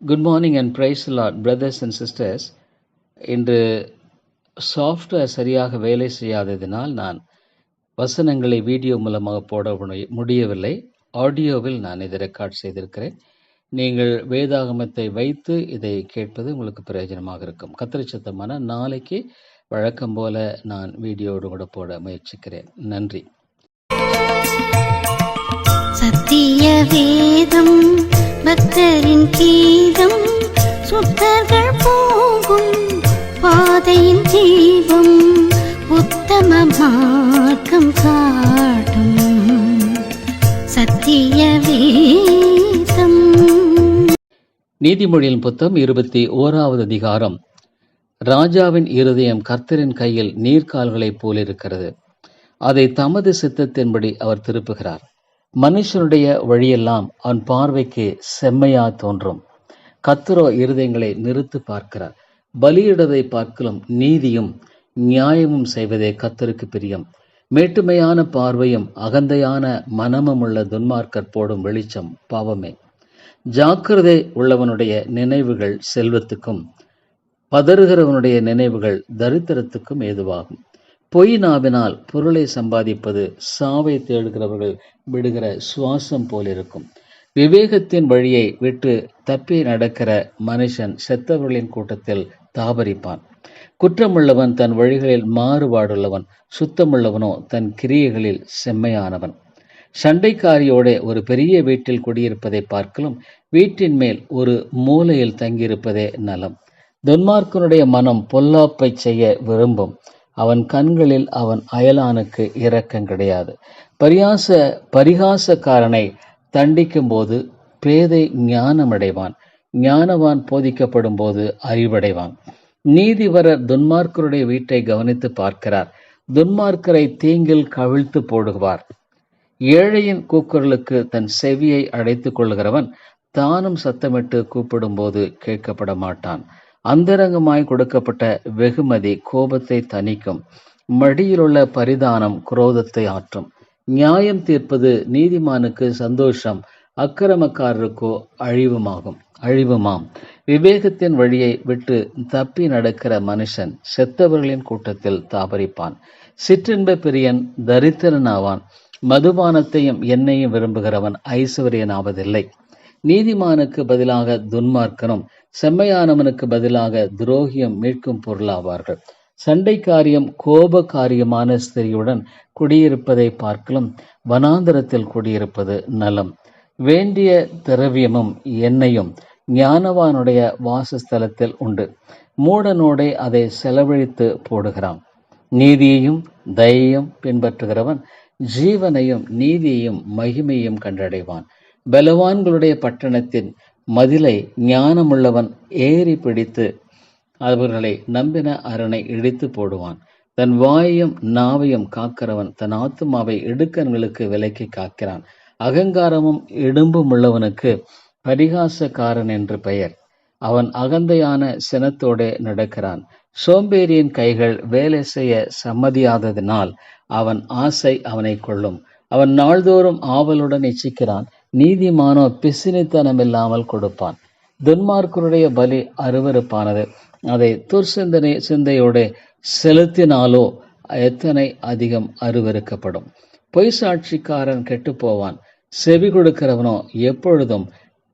Good morning and praise Lord brothers and sisters இன்று software சரியாக வேலை செய்யாததினால் நான் வசனங்களை வீடியோ மூலமாக போட முடியவில்லை. ஆடியோவில் நான் இதை ரெக்கார்ட் செய்திருக்கிறேன். நீங்கள் வேதாகமத்தை வைத்து இதை கேட்பது உங்களுக்கு பிரயோஜனமாக இருக்கும். கத்திரிச்சத்தமான நாளைக்கு வழக்கம் போல நான் வீடியோடு கூட போட முயற்சிக்கிறேன். நன்றி. சத்திய வேதம் பக்தரின் கீதம் சுத்தர்கள் போகும் பாதையின் தீபம் உத்தம மார்க்கம் காட்டும் சத்திய வேதம். நீதிமொழியின் புத்தம் இருபத்தி ஓராவது அதிகாரம். ராஜாவின் இருதயம் கர்த்தரின் கையில் நீர்க்கால்களைப் போலிருக்கிறது. அதை தமது சித்தத்தின்படி அவர் திருப்புகிறார். மனுஷனுடைய வழியெல்லாம் அவன் பார்வைக்கு செம்மையா தோன்றும். கத்துரோ இருதயங்களை நிறுத்து பார்க்கிறார். பலியிடதை பார்க்கலும் நீதியும் நியாயமும் செய்வதே கத்தருக்கு பிரியம். மேட்டுமையான பார்வையும் அகந்தையான மனமும் உள்ள துன்மார்க்கர் போடும் வெளிச்சம் பாவமே. ஜாக்கிரதை உள்ளவனுடைய நினைவுகள் செல்வத்துக்கும் பதறுகிறவனுடைய நினைவுகள் தரித்திரத்துக்கும் ஏதுவாகும். பொய் நாவினால் பொருளை சம்பாதிப்பது சாவை தேடுகிறவர்கள் விடுகிற சுவாசம் போலிருக்கும். விவேகத்தின் வழியை விட்டு தப்பி நடக்கிற மனுஷன் செத்தவர்களின் கூட்டத்தில் தாபரிப்பான். குற்றமுள்ளவன் தன் வழிகளில் மாறுபாடுள்ளவன் சுத்தமுள்ளவனோ தன் கிரியைகளில் செம்மையானவன். சண்டைக்காரியோட ஒரு பெரிய வீட்டில் குடியிருப்பதை பார்க்கலும் வீட்டின் மேல் ஒரு மூலையில் தங்கியிருப்பதே நலம். துன்மார்க்கனுடைய மனம் பொல்லாப்பை செய்ய விரும்பும். அவன் கண்களில் அவன் அயலானுக்கு இரக்கம் கிடையாது. பரியாச பரிகாசக்காரனை தண்டிக்கும் போது பேதை ஞானமடைவான். ஞானவான் போதிக்கப்படும் போது அறிவடைவான். நீதிவரர் துன்மார்க்கருடைய வீட்டை கவனித்து பார்க்கிறார். துன்மார்க்கரை தீங்கில் கவிழ்த்து போடுவார். ஏழையின் கூக்குரலுக்கு தன் செவியை அடைத்துக் கொள்கிறவன் தானும் சத்தமிட்டு கூப்பிடும்போது கேட்கப்பட மாட்டான் அந்தரங்கமாய் கொடுக்கப்பட்ட வெகுமதி கோபத்தை தணிக்கும் மடியிலுள்ள பரிதானம் குரோதத்தை ஆற்றும். நியாயம் தீர்ப்பது நீதிமானுக்கு சந்தோஷம் அக்கிரமக்காரருக்கோ அழிவுமாகும். அழிவுமாம். விவேகத்தின் வழியை விட்டு தப்பி நடக்கிற மனுஷன் செத்தவர்களின் கூட்டத்தில் தாபரிப்பான். சிற்றின்ப பிரியன் தரித்திரனாவான். மதுபானத்தையும் எண்ணெயும் விரும்புகிறவன் ஐஸ்வர்யனாவதில்லை. நீதிமானுக்கு பதிலாக துன்மார்க்கனும் செம்மையானவனுக்கு பதிலாக துரோகியம் மீட்கும் பொருளாவார்கள். சண்டை காரியம் கோப காரியமான ஸ்திரியுடன் குடியிருப்பதை பார்க்கலும் வனாந்தரத்தில் குடியிருப்பது நலம். வேண்டிய திரவியமும் எண்ணெயும் ஞானவானுடைய வாசஸ்தலத்தில் உண்டு. மூடனோடே அதை செலவழித்து போடுகிறான். நீதியையும் தயையும் பின்பற்றுகிறவன் ஜீவனையும் நீதியையும் மகிமையும் கண்டடைவான். பலவான்களுடைய பட்டணத்தின் மதிலை ஞானமுள்ளவன் ஏறி பிடித்து அவர்களை நம்பின அரணை இடித்து போடுவான். தன் வாயையும் நாவையும் காக்கிறவன் தன் ஆத்துமாவை இடுக்கண்களுக்கு விலக்கி காக்கிறான். அகங்காரமும் இடும்பும் உள்ளவனுக்கு பரிகாசக்காரன் என்று பெயர். அவன் அகந்தையான சினத்தோடே நடக்கிறான். சோம்பேறியின் கைகள் வேலை செய்ய சம்மதியாததினால் அவன் ஆசை அவனை கொள்ளும் அவன் நாள்தோறும் ஆவலுடன் இச்சிக்கிறான். நீதிமானோ பிசினித்தனம் இல்லாமல் கொடுப்பான். துன்மார்க்கருடைய பலி அருவருப்பானது. அதை துர்சிந்தனை சிந்தையோடு செலுத்தினாலோ எத்தனை அதிகம் அருவறுக்கப்படும் பொய் சாட்சிக்காரன் கெட்டுப் போவான் செவி கொடுக்கிறவனோ எப்பொழுதும்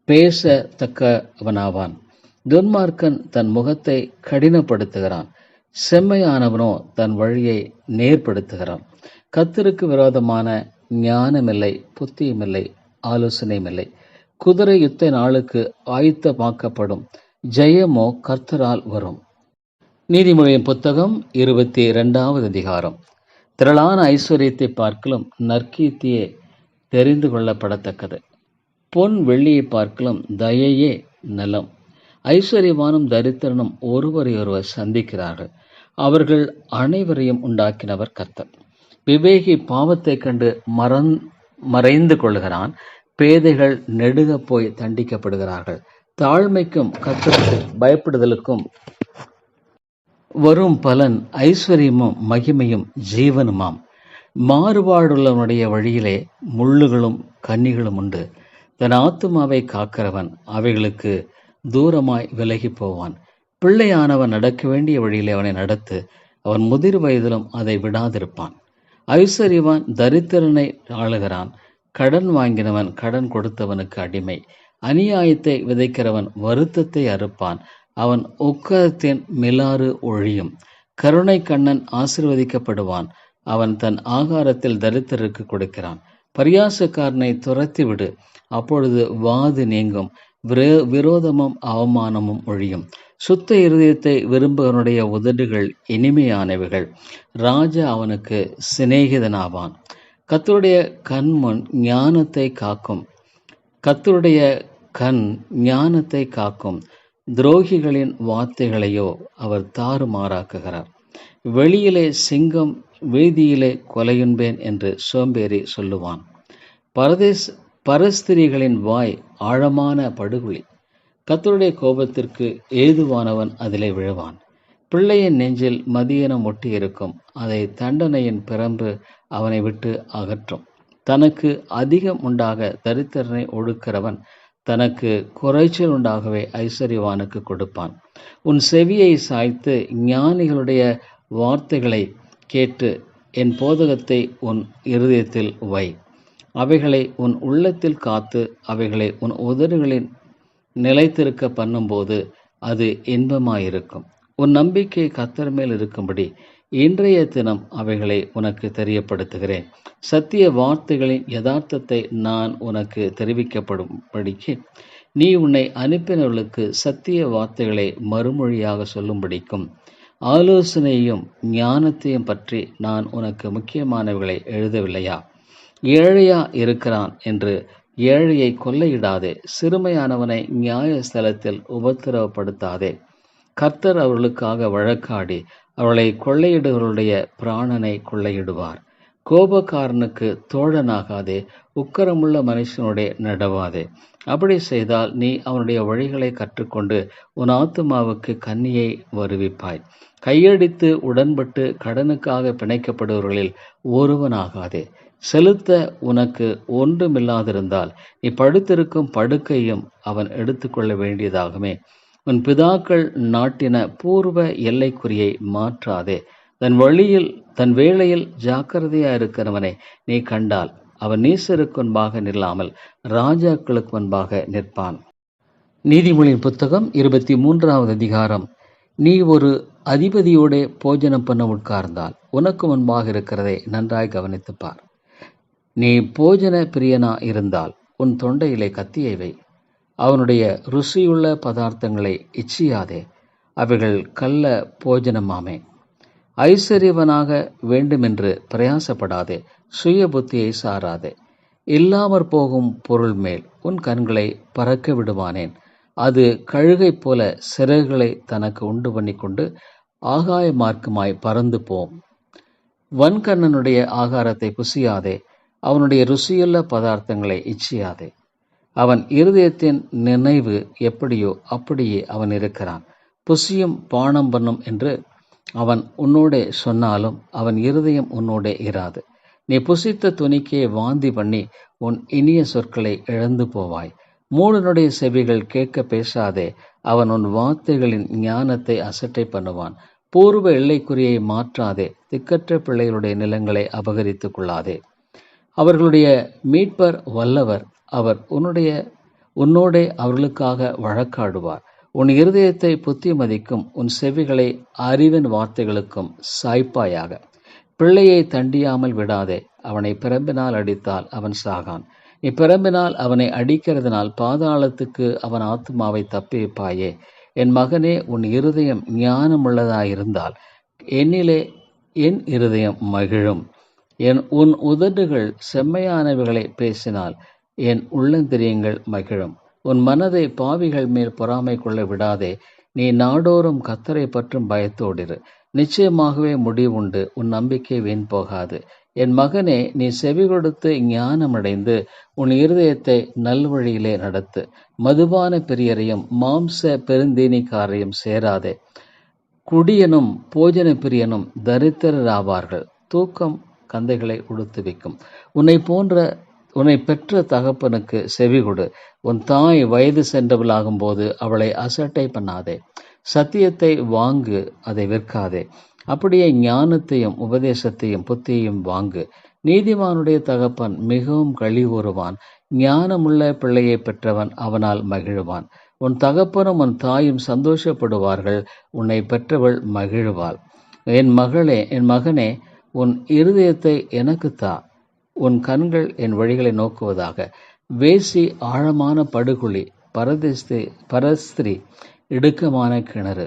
பேசத்தக்கவனாவான். துன்மார்க்கன் தன் முகத்தை கடினப்படுத்துகிறான். செம்மையானவனோ தன் வழியை நேர்படுத்துகிறான். கத்தருக்கு விரோதமான ஞானமில்லை புத்தியுமில்லை ஆலோசனையுமில்லை குதிரை யுத்த நாளுக்கு ஆயத்தமாக்கப்படும் ஜெயமோ கர்த்தரால் வரும். நீதிமொழியின் புத்தகம் இருபத்தி இரண்டாவது அதிகாரம். திரளான ஐஸ்வர்யத்தை பார்க்கலும் நற்கீர்த்தியே தெரிந்து கொள்ளப்படத்தக்கது. பொன் வெள்ளியை பார்க்கலும் தயையே நலம். ஐஸ்வர்யவானும் தரித்திரனும் ஒருவரையொருவர் சந்திக்கிறார்கள். அவர்கள் அனைவரையும் உண்டாக்கினவர் கர்த்தர். விவேகி பாவத்தைக் கண்டு மறந் மறைந்து கொள்கிறான் பேதைகள் நெடுக போய் தண்டிக்கப்படுகிறார்கள். தாழ்மைக்கும் கர்த்தருக்கு பயப்படுதலுக்கும் வரும் பலன் ஐஸ்வர்யமும் மகிமையும் ஜீவனுமாம். மாறுபாடுள்ளவனுடைய வழியிலே முள்ளுகளும் கன்னிகளும் உண்டு. தன் ஆத்துமாவை காக்கிறவன் அவைகளுக்கு தூரமாய் விலகி போவான். பிள்ளையானவன் நடக்க வேண்டிய வழியிலே அவனை நடத்து அவன் முதிர் வயதிலும் அதை விடாதிருப்பான். ஐஸ்வர்யவான் தரித்திரனை ஆளுகிறான். கடன் வாங்கினவன் கடன் கொடுத்தவனுக்கு அடிமை. அநியாயத்தை விதைக்கிறவன் வருத்தத்தை அறுப்பான். அவன் உக்கரத்தின் மிலாறு ஒழியும். கருணை கண்ணன் ஆசிர்வதிக்கப்படுவான். அவன் தன் ஆகாரத்தில் தரித்திரருக்கு கொடுக்கிறான். பரியாசக்காரனை துரத்தி விடு அப்பொழுது வாது நீங்கும். விரோதமும் அவமானமும் ஒழியும். சுத்த இருதயத்தை விரும்புவனுடைய உதடுகள் இனிமையானவைகள். ராஜா அவனுக்கு சிநேகிதனாவான். கர்த்தருடைய கண்முன் ஞானத்தை காக்கும். கத்தருடைய கண் ஞானத்தை காக்கும். துரோகிகளின் வார்த்தைகளையோ அவர் தாறுமாறாக்குகிறார். வெளியிலே சிங்கம் வீதியிலே கொலையுண்பேன் என்று சோம்பேறி சொல்லுவான். பரதேஸ் பரஸ்திரிகளின் வாய் ஆழமான படுகுழி கத்தருடைய கோபத்திற்கு ஏதுவானவன் அதிலே விழுவான். பிள்ளையின் நெஞ்சில் மதியனம் ஒட்டியிருக்கும் அதை தண்டனையின் பிறம்பு அவனை விட்டு அகற்றும். தனக்கு அதிகம் உண்டாக தரித்திரனை ஒடுக்கிறவன் தனக்கு குறைச்சல் உண்டாகவே ஐஸ்வர்யவானுக்கு கொடுப்பான். உன் செவியை சாய்த்து ஞானிகளுடைய வார்த்தைகளை கேட்டு என் போதகத்தை உன் இருதயத்தில் வை. அவைகளை உன் உள்ளத்தில் காத்து அவைகளை உன் உதடுகளின் நிலைத்திருக்க பண்ணும்போது அது இன்பமாயிருக்கும். உன் நம்பிக்கை கத்தர் மேல் இருக்கும்படி இன்றைய தினம் அவைகளை உனக்கு தெரியப்படுத்துகிறேன். சத்திய வார்த்தைகளின் யதார்த்தத்தை நான் உனக்கு தெரிவிக்கப்படும்படிக்கு நீ உன்னை அனுப்பினவர்களுக்கு சத்திய வார்த்தைகளை மறுமொழியாக சொல்லும்படிக்கும். ஆலோசனையும் ஞானத்தையும் பற்றி நான் உனக்கு முக்கியமானவைகளை எழுதவில்லையா? ஏழையா இருக்கிறான் என்று ஏழையை கொள்ளையிடாதே. சிறுமையானவனை நியாயஸ்தலத்தில் உபத்திரவப்படுத்தாதே. கர்த்தர் அவர்களுக்காக வழக்காடி அவளை கொள்ளையிடுவர்களுடைய பிராணனை கொள்ளையிடுவார். கோபக்காரனுக்கு தோழனாகாதே. உக்கரமுள்ள மனுஷனுடைய நடவாதே. அப்படி செய்தால் நீ அவனுடைய வழிகளை கற்றுக்கொண்டு உன் ஆத்துமாவுக்கு கன்னியை வருவிப்பாய். கையடித்து உடன்பட்டு கடனுக்காக பிணைக்கப்படுபவர்களில் ஒருவனாகாதே. செலுத்த உனக்கு ஒன்றுமில்லாதிருந்தால் நீ படுத்திருக்கும் படுக்கையும் அவன் எடுத்துக்கொள்ள வேண்டியதாகுமே. உன் பிதாக்கள் நாட்டின பூர்வ எல்லைக்குறியை மாற்றாதே. தன் வழியில் தன் வேளையில் ஜாக்கிரதையா இருக்கிறவனை நீ கண்டால் அவன் நீசருக்கு முன்பாக நில்லாமல் ராஜாக்களுக்கு முன்பாக நிற்பான். நீதிமொழியின் புத்தகம் இருபத்தி மூன்றாவது அதிகாரம். நீ ஒரு அதிபதியோட போஜனம் பண்ண உட்கார்ந்தால் உனக்கு முன்பாக இருக்கிறதை நன்றாய் கவனித்துப்பார். நீ போஜன பிரியனா இருந்தால் உன் தொண்டையிலே கத்தியை வை. அவனுடைய ருசியுள்ள பதார்த்தங்களை இச்சியாதே. அவைகள் கள்ள போஜனமாமே. ஐஸ்வர்யவனாக வேண்டுமென்று பிரயாசப்படாதே. சுய புத்தியை சாராதே. இல்லாமற் போகும் பொருள் மேல் உன் கண்களை பறக்க விடுவானேன். அது கழுகைப் போல சிறகுகளை தனக்கு உண்டு பண்ணி கொண்டு ஆகாய மார்க்கமாய் பறந்து போம் வன்கண்ணனுடைய ஆகாரத்தை புசியாதே. அவனுடைய ருசியுள்ள பதார்த்தங்களை இச்சியாதே. அவன் இருதயத்தின் நினைவு எப்படியோ அப்படியே அவன் இருக்கிறான். புசியும் பானம் பண்ணும் என்று அவன் உன்னோடே சொன்னாலும் அவன் இருதயம் உன்னோடே இராது. நீ புசித்த துணிக்கே வாந்தி பண்ணி உன் இனிய சொற்களை இழந்து போவாய். மூடனுடைய செவிகள் கேட்க பேசாதே. அவன் உன் வார்த்தைகளின் ஞானத்தை அசட்டை பண்ணுவான். பூர்வ எல்லைக்குறியை மாற்றாதே. திக்கற்ற பிள்ளைகளுடைய நிலங்களை அபகரித்துக் கொள்ளாதே. அவர்களுடைய மீட்பர் வல்லவர். அவர் உன்னுடைய உன்னோடே அவர்களுக்காக வழக்காடுவார். உன் இருதயத்தை புத்திமதிக்கும் உன் செவிகளை அறிவின் வார்த்தைகளுக்கும் சாய்ப்பாயாக. பிள்ளையை தண்டியாமல் விடாதே அவனை பிரம்பினால் அடித்தால் அவன் சாகான். நீ அவனை அடிக்கிறதுனால் பாதாளத்துக்கு அவன் ஆத்மாவை தப்பிப்பாயே. என் மகனே உன் இருதயம் ஞானமுள்ளதாயிருந்தால் என்னிலே என் இருதயம் மகிழும். என் உன் உதடுகள் செம்மையானவைகளை பேசினால் என் உள்ளந்திரியங்கள் மகிழும். உன் மனதை பாவிகள் மேல் பொறாமை கொள்ள விடாதே நீ நாடோறும் கத்தரை பற்றும் பயத்தோடிரு. நிச்சயமாகவே முடிவுண்டு உன் நம்பிக்கை வீண் போகாது. என் மகனே நீ செவி கொடுத்து ஞானமடைந்து உன் இருதயத்தை நல்வழியிலே நடத்து. மதுபான பிரியரையும் மாம்ச பெருந்தீனிக்காரையும் சேராதே. குடியனும் போஜன பிரியனும் தரித்திரராவார்கள். தூக்கம் கந்தைகளை உடுத்து வைக்கும். உன்னை போன்ற உன்னை பெற்ற தகப்பனுக்கு செவி கொடு. உன் தாய் வயது சென்றவளாகும் போது அவளை அசட்டை பண்ணாதே. சத்தியத்தை வாங்கு அதை விற்காதே. அப்படியே ஞானத்தையும் உபதேசத்தையும் புத்தியையும் வாங்கு. நீதிமானுடைய தகப்பன் மிகவும் களி கூறுவான் ஞானமுள்ள பிள்ளையை பெற்றவன் அவனால் மகிழ்வான். உன் தகப்பனும் உன் தாயும் சந்தோஷப்படுவார்கள். உன்னை பெற்றவள் மகிழ்வாள். என் மகளே என் மகனே உன் இருதயத்தை எனக்கு தா. உன் கண்கள் என் வழிகளை நோக்குவதாக. வேசி ஆழமான படுகுழி பரதேஸ்தி பரஸ்திரி இடுக்கமான கிணறு.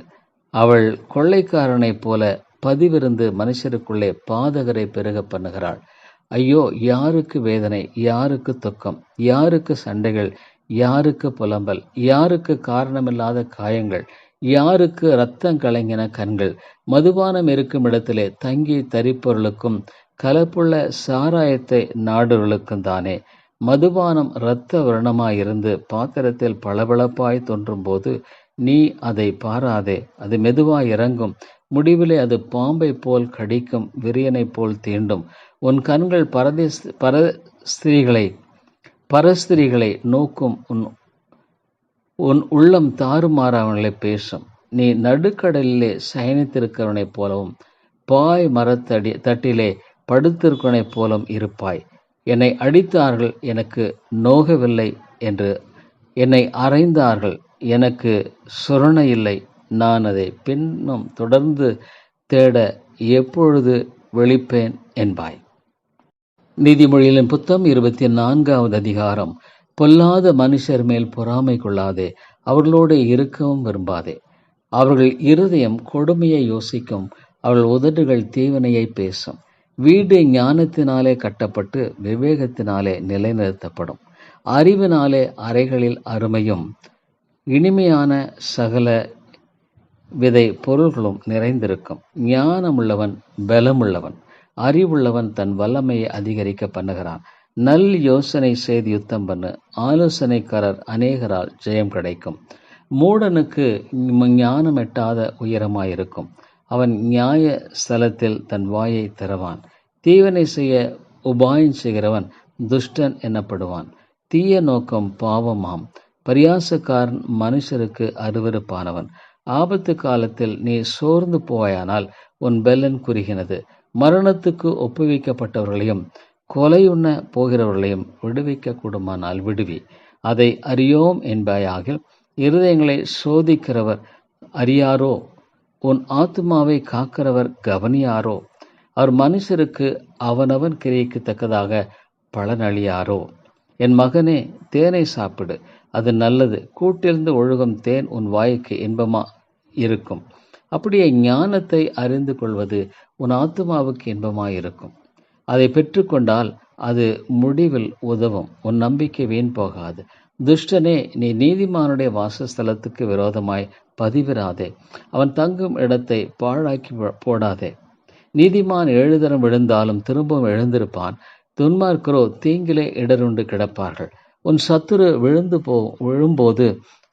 அவள் கொள்ளைக்காரனைப் போல பதிவிருந்து மனுஷருக்குள்ளே பாதகரை பெருக பண்ணுகிறாள். ஐயோ யாருக்கு வேதனை யாருக்கு துக்கம் யாருக்கு சண்டைகள் யாருக்கு புலம்பல் யாருக்கு காரணமில்லாத காயங்கள் யாருக்கு இரத்தம் கலங்கின கண்கள்? மதுபானம் இருக்கும் இடத்திலே தங்கி தரிப்பவர்களுக்கும் கலப்புள்ள சாராயத்தை நாடுகளுக்கும் தானே. மதுபானம் இரத்த வர்ணமாயிருந்து பாத்திரத்தில் பளபளப்பாய் தோன்றும் போது நீ அதை பாராதே. அது மெதுவாய் இறங்கும். முடிவிலே அது பாம்பை போல் கடிக்கும் விரியனைப் போல் தீண்டும். உன் கண்கள் பரதேஸ் பரஸ்திரிகளை பரஸ்திரிகளை நோக்கும் உன் உன் உள்ளம் தாறுமாறவர்களை பேசும். நீ நடுக்கடலிலே சயனித்திருக்கிறவனைப் போலவும் பாய் மரத்தடி தட்டிலே படுத்திருக்கிறவனைப் போலும் இருப்பாய். என்னை அடித்தார்கள் எனக்கு நோகவில்லை என்று. என்னை அறைந்தார்கள் எனக்கு சுரண இல்லை நான் அதை பின்னும் தொடர்ந்து தேட எப்பொழுது வெளிப்பேன் என்பாய். நீதிமொழிகளின் புத்தம் இருபத்தி நான்காவது அதிகாரம். பொல்லாத மனுஷர் மேல் பொறாமை கொள்ளாதே அவர்களோடு இருக்கவும் விரும்பாதே. அவர்கள் இருதயம் கொடுமையை யோசிக்கும் அவர்கள் உதடுகள் தீவனையை பேசும். வீடு ஞானத்தினாலே கட்டப்பட்டு விவேகத்தினாலே நிலைநிறுத்தப்படும். அறிவினாலே அறைகளில் அருமையும் இனிமையான சகல விதை பொருள்களும் நிறைந்திருக்கும். ஞானமுள்ளவன் பலமுள்ளவன். அறிவுள்ளவன் தன் வல்லமையை அதிகரிக்க பண்ணுகிறான். நல் யோசனை செய்து யுத்தம் பண்ணு. ஆலோசனைக்காரர் அநேகரால் ஜெயம் கிடைக்கும். மூடனுக்கு ஞானம் எட்டாத உயரமாயிருக்கும். அவன் நியாய ஸ்தலத்தில் தன் வாயை திறவான். தீவனை செய்ய உபாயம் செய்கிறவன் துஷ்டன் எனப்படுவான். தீய நோக்கம் பாவமாம். பரியாசக்காரன் மனுஷருக்கு அருவருப்பானவன். ஆபத்து காலத்தில் நீ சோர்ந்து போயானால் உன் பெல்லன் குறுகினது. மரணத்துக்கு ஒப்புவிக்கப்பட்டவர்களையும் கொலை உண்ண போகிறவர்களையும் விடுவிக்க கூடுமானால் விடுவி. அதை அறியோம் என்பாயாக இருதயங்களை சோதிக்கிறவர் அறியாரோ? உன் ஆத்மாவை காக்கிறவர் கவனியாரோ? அவர் மனுஷருக்கு அவனவன் கிரியைக்கு தக்கதாக பலனளியாரோ? என் மகனே தேனை சாப்பிடு. அது நல்லது. கூட்டிலிருந்து ஒழுகும் தேன் உன் வாய்க்கு இன்பமா இருக்கும். அப்படியே ஞானத்தை அறிந்து கொள்வது உன் ஆத்மாவுக்கு இன்பமாயிருக்கும். அதை பெற்றுக்கொண்டால் அது முடிவில் உதவும். உன் நம்பிக்கை வீண் போகாது. துஷ்டனே நீ நீதிமானுடைய வாசஸ்தலத்துக்கு விரோதமாய் பதிவிராதே. அவன் தங்கும் இடத்தை பாழாக்கி போடாதே. நீதிமான் எழுதரம் விழுந்தாலும் திரும்பவும் எழுந்திருப்பான். துன்மார்க்கரோ தீங்கிலே இடருண்டு கிடப்பார்கள். உன் சத்துரு விழுந்து போ விழும்போது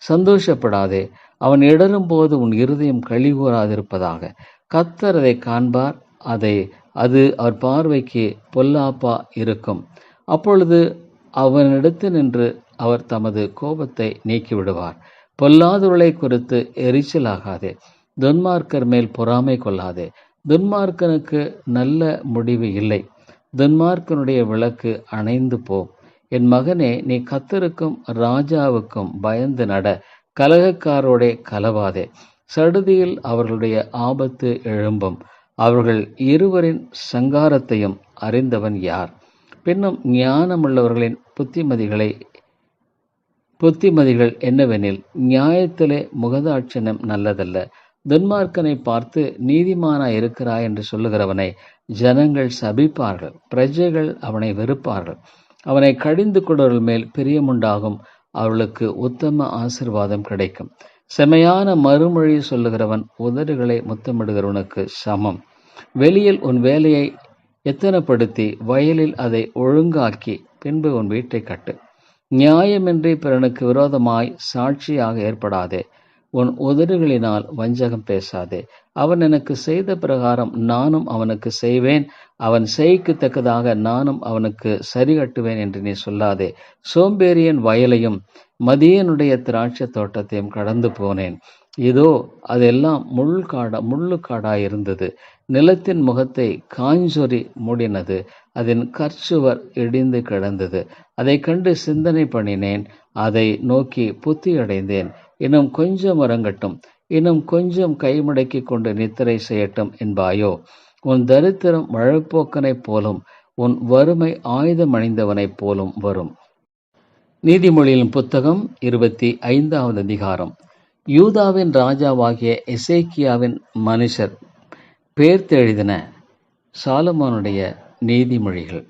சந்தோஷப்படாதே. அவன் இடரும் போது உன் இருதயம் கழிவுறாதிருப்பதாக. கத்தர் அதை காண்பார். அதை அது அவர் பார்வைக்கு பொல்லாப்பா இருக்கும். அப்பொழுது அவனிடத்து நின்று அவர் தமது கோபத்தை நீக்கிவிடுவார். பொல்லாதவர்களை குறித்து எரிச்சலாகாதே. துன்மார்க்கர் மேல் பொறாமை கொள்ளாதே. துன்மார்க்கனுக்கு நல்ல முடிவு இல்லை. துன்மார்க்கனுடைய விளக்கு அணைந்து போ. என் மகனே நீ கத்தருக்கும் ராஜாவுக்கும் பயந்து நட. கலகக்காரோடே கலவாதே. சடுதியில் அவர்களுடைய ஆபத்து எழும்பும். அவர்கள் இருவரின் சங்காரத்தையும் அறிந்தவன் யார்? பின்னும் ஞானமுள்ளவர்களின் புத்திமதிகளை புத்திமதிகள் என்னவெனில் நியாயத்திலே முகதாட்சணம் நல்லதல்ல. துன்மார்க்கனை பார்த்து நீதிமானா இருக்கிறாய் என்று சொல்லுகிறவனை ஜனங்கள் சபிப்பார்கள் பிரஜைகள் அவனை வெறுப்பார்கள். அவனை கடிந்து கொண்டவர்கள் மேல் பிரியமுண்டாகும் அவளுக்கு உத்தம ஆசிர்வாதம் கிடைக்கும். செமையான மறுமொழி சொல்லுகிறவன் உதடுகளை முத்தமிடுகிறவனுக்கு சமம். வெளியில் உன் வேலையை எத்தனப்படுத்தி வயலில் அதை ஒழுங்காக்கி பின்பு உன் வீட்டை கட்டு. நியாயமின்றி பிறனுக்கு விரோதமாய் சாட்சியாக ஏற்படாதே. உன் உதடுகளினால் வஞ்சகம் பேசாதே. அவன் எனக்கு செய்த பிரகாரம் நானும் அவனுக்கு செய்வேன். அவன் செய்க்கு தக்கதாக நானும் அவனுக்கு சரி கட்டுவேன் என்று நீ சொல்லாதே. சோம்பேறியன் வயலையும் மதியனுடைய திராட்சை தோட்டத்தையும் கடந்து போனேன். இதோ அதெல்லாம் முள்காடா முள்ளுக்காடாயிருந்தது நிலத்தின் முகத்தை காஞ்சொறி மூடினது. அதன் கற்சுவர் இடிந்து கிடந்தது. அதை கண்டு சிந்தனை பண்ணினேன். அதை நோக்கி புத்தி அடைந்தேன் இன்னும் கொஞ்சம் மரங்கட்டும் இன்னும் கொஞ்சம் கைமடக்கி கொண்டு நித்திரை செய்யட்டும் என்பாயோ? உன் தரித்திரம் மழைப்போக்கனைப் போலும் உன் வறுமை ஆயுதம் அணிந்தவனைப் போலும் வரும். நீதிமொழியின் புத்தகம் இருபத்தி ஐந்தாவது அதிகாரம். யூதாவின் ராஜாவாகிய எசேக்கியாவின் மனுஷர் பேர்த்தெழுதின சாலமோனுடைய நீதிமொழிகள்.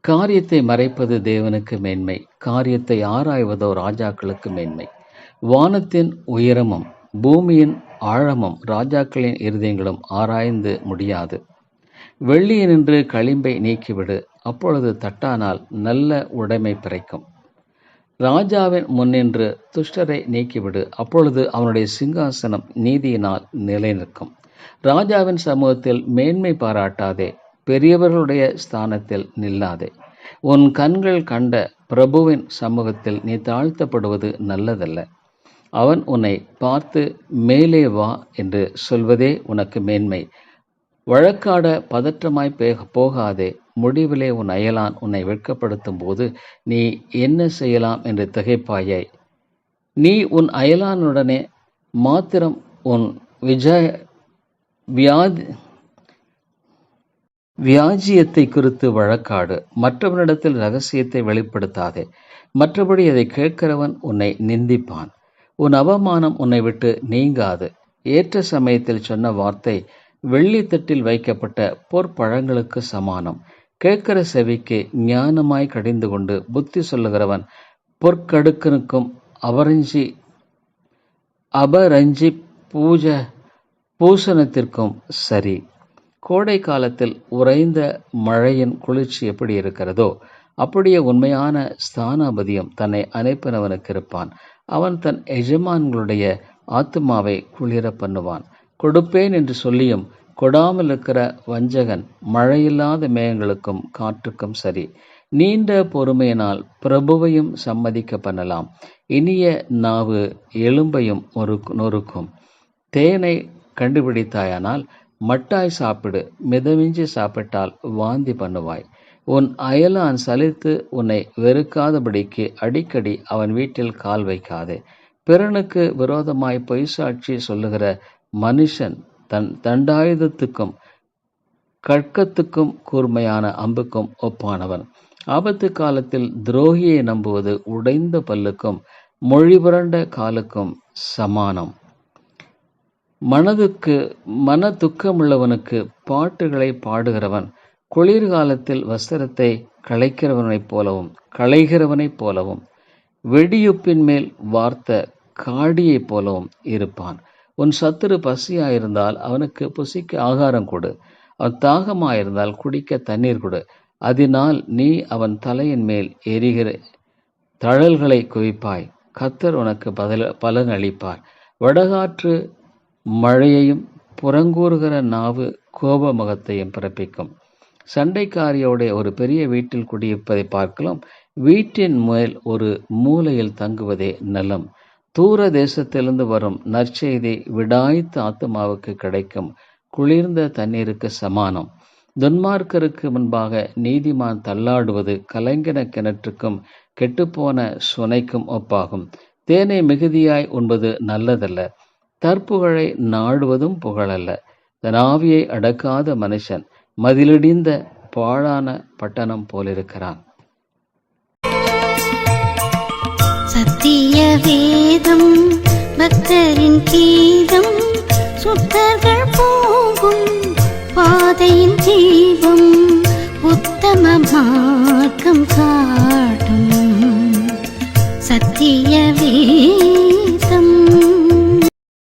காரியத்தை மறைப்பது தேவனுக்கு மேன்மை காரியத்தை ஆராய்வதோ ராஜாக்களுக்கு மேன்மை. வானத்தின் உயரமும் பூமியின் ஆழமும் ராஜாக்களின் இருதயங்களும் ஆராய்ந்து முடியாது. வெள்ளியினின்று களிம்பை நீக்கிவிடு அப்பொழுது தட்டானால் நல்ல உடைமை பிறக்கும். ராஜாவின் முன்னின்று துஷ்டரை நீக்கிவிடு அப்பொழுது அவனுடைய சிங்காசனம் நீதியினால் நிலை நிற்கும் ராஜாவின் சமூகத்தில் மேன்மை பாராட்டாதே பெரியவர்களுடைய ஸ்தானத்தில் நில்லாதே. உன் கண்கள் கண்ட பிரபுவின் சமூகத்தில் நீ தாழ்த்தப்படுவது நல்லதல்ல. அவன் உன்னை பார்த்து மேலே வா என்று சொல்வதே உனக்கு மேன்மை. வழக்காட பதற்றமாய் போகாதே. முடிவிலே உன் அயலான் உன்னை வெட்கப்படுத்தும் போது நீ என்ன செய்யலாம் என்று திகைப்பாயை. நீ உன் அயலானுடனே மாத்திரம் உன் விஜய வியாதி வியாஜியத்தை குறித்து வழக்காடு. மற்றவனிடத்தில் ரகசியத்தை வெளிப்படுத்தாதே. மற்றபடி அதை கேட்கிறவன் உன்னை நிந்திப்பான். உன் அவமானம் உன்னை விட்டு நீங்காது. ஏற்ற சமயத்தில் சொன்ன வார்த்தை வெள்ளித்தட்டில் வைக்கப்பட்ட பொற்பழங்களுக்கு சமானம். கேட்கிற செவிக்கு ஞானமாய் கடிந்து கொண்டு புத்தி சொல்லுகிறவன் பொற்கடுக்கனுக்கும் அவரஞ்சி அபரஞ்சி பூஜ பூசணத்திற்கும் சரி. கோடை காலத்தில் உறைந்த மழையின் குளிர்ச்சி எப்படி இருக்கிறதோ அப்படியே உண்மையான ஸ்தானாபதியம் தன்னை அனுப்பினவனுக்கு இருப்பான். அவன் தன் எஜமான்களுடைய ஆத்துமாவை குளிர பண்ணுவான் கொடுப்பேன் என்று சொல்லியும் கொடாமல் இருக்கிற வஞ்சகன் மழையில்லாத மேகங்களுக்கும் காற்றுக்கும் சரி. நீண்ட பொறுமையினால் பிரபுவையும் சம்மதிக்க பண்ணலாம். இனிய நாவு எலும்பையும் ஒரு- நொறுக்கும். தேனை கண்டுபிடித்தாயானால் மட்டாய் சாப்பிடு மிதமிஞ்சி சாப்பிட்டால் வாந்தி பண்ணுவாய். உன் அயலான் சலித்து உன்னை வெறுக்காதபடிக்கு அடிக்கடி அவன் வீட்டில் கால் வைக்காதே. பிறனுக்கு விரோதமாய் பொய்சாட்சி சொல்லுகிற மனுஷன் தன் தண்டாயுதத்துக்கும் கற்கத்துக்கும் கூர்மையான அம்புக்கும் ஒப்பானவன். ஆபத்து காலத்தில் துரோகியை நம்புவது உடைந்த பல்லுக்கும் மொழிபுரண்ட காலுக்கும் சமானம். மனதுக்கு மன துக்கமுள்ளவனுக்கு பாட்டுகளை பாடுகிறவன் குளிர்காலத்தில் வஸ்திரத்தை களைக்கிறவனைப் போலவும் களைகிறவனைப் போலவும் வெடியுப்பின் மேல் வார்த்த காடியைப் போலவும் இருப்பான். உன் சத்துரு பசியாயிருந்தால் அவனுக்கு புசிக்க ஆகாரம் கொடு. அவன் தாகமாயிருந்தால் குடிக்க தண்ணீர் கொடு. அதனால் நீ அவன் தலையின் மேல் எரிகிற தழல்களை குவிப்பாய். கத்தர் உனக்கு பதில பலன் அளிப்பார். வடகாற்று மழையையும் புறங்கூறுகிற நாவு கோபமுகத்தையும் பிறப்பிக்கும். சண்டைக்காரியோட ஒரு பெரிய வீட்டில் குடியிருப்பதை பார்க்கலாம். வீட்டின் மேல் ஒரு மூலையில் தங்குவதே நலம். தூர தேசத்திலிருந்து வரும் நற்செய்தி விடாய்த்த ஆத்மாவுக்கு கிடைக்கும். குளிர்ந்த தண்ணீருக்கு சமானம். துன்மார்க்கருக்கு முன்பாக நீதிமான் தள்ளாடுவது கலைஞன கிணற்றுக்கும் கெட்டுப்போன சுனைக்கும் ஒப்பாகும். தேனை மிகுதியாய் உண்பது நல்லதல்ல. தற்புகழை நாடுவதும் புகழல்ல. தன் ஆவியை அடக்காத மனுஷன். மதிலிடிந்த பாழான பட்டணம் போலிருக்கிறான். சத்திய வேதம் பக்தரின் கீதம் சுத்தர்கள் போகும் பாதையின் ஜீவம் உத்தம மார்க்கம் காட்டும். சத்திய வேதம்